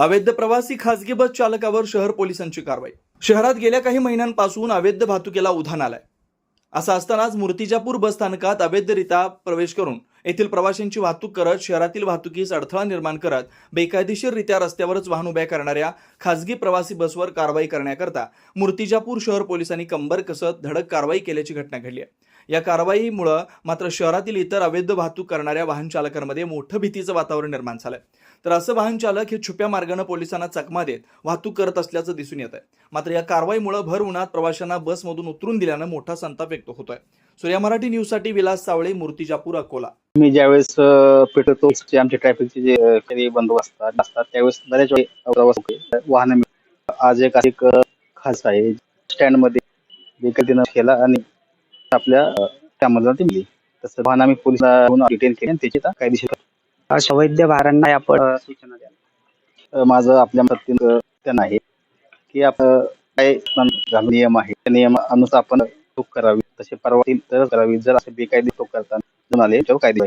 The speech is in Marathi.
अवैध प्रवासी खासगी बस चालकावर शहर पोलिसांची कारवाई. शहरात गेल्या काही महिन्यांपासून अवैध वाहतुकीला उधाण आलंय. असं असतानाच मूर्तिजापूर बस स्थानकात अवैधरित्या प्रवेश करून येथील प्रवाशांची वाहतूक करत शहरातील वाहतुकीस अडथळा निर्माण करत बेकायदेशीररित्या रस्त्यावरच वाहन उभ्या करणाऱ्या खासगी प्रवासी बसवर कारवाई करण्याकरता मूर्तिजापूर शहर पोलिसांनी कंबर कसत धडक कारवाई केल्याची घटना घडली आहे. या कारवाईमुळं मात्र शहरातील इतर अवैध वाहतूक करणाऱ्या वाहन चालकांमध्ये मोठं भीतीचं वातावरण निर्माण झालंय. तर असं वाहन चालक हे छुप्या मार्गानं पोलिसांना चकमा देत वाहतूक करत असल्याचं दिसून येत आहे मात्र या कारवाईमुळे भर उन्हात प्रवाशांना बसमधून उतरून दिल्यानं मोठा संताप व्यक्त होतोय. सूर्या मराठी न्यूजसाठी विलास सावळे मूर्तिजापूर अकोला. मी ज्यावेळेस पेटतो पेटवतो आमचे ट्रॅफिकचे जे काही बंदोबस्त असतात त्यावेळेस बऱ्याच वेळी वाहन आज एक खास आहे. स्टँडमध्ये केला आणि आपल्या त्या त्यामधून ती मिळली तसं भान आम्ही पोलिसांना डिटेन केली आणि त्याची कायदेशीर अशा वैद्य भारांना आपण सूचना द्या माझं आपल्या मदतीनं त्यांना आहे की आपण काय नियम आहे त्या नियमानुसार आपण चूक करावी तसे परवा तर करावी. जर असे बेकायदे चूक करताना आले तर कायदे